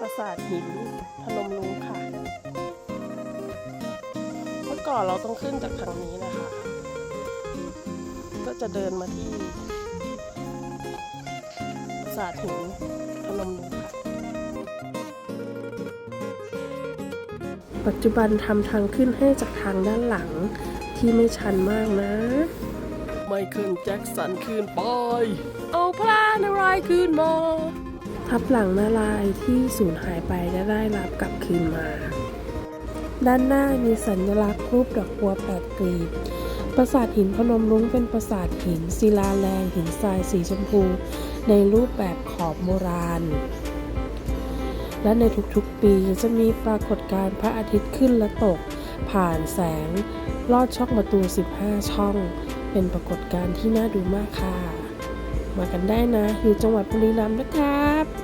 ปราสาทหินพนมรุ้งค่ะ เมื่อก่อนเราต้องขึ้นจากทางนี้นะคะ ก็จะเดินมาที่ปราสาทหินพนมรุ้งค่ะ ปัจจุบันทำทางขึ้นให้จากทางด้านหลังที่ไม่ชันมากนะ ไมเคิลแจ็คสันคืนไป เอาพระนารายณ์คืนมา ทับหลังนารายที่สูญหายไปก็ได้รับกลับคืนมา ด้านหน้ามีสัญลักษณ์รูปดอกบัวแปดกลีบปราสาทหินพนมรุ้งเป็นปราสาทหินศิลาแรงหินทรายสีชมพู ในรูปแบบขอบโบราณ และในทุกๆปีจะมีปรากฏการณ์พระอาทิตย์ขึ้นและตก ผ่านแสง ลอดช่องประตู 15 ช่อง เป็นปรากฏการณ์ที่น่าดูมากค่ะ มากันได้นะ อยู่จังหวัดบุรีรัมย์นะครับ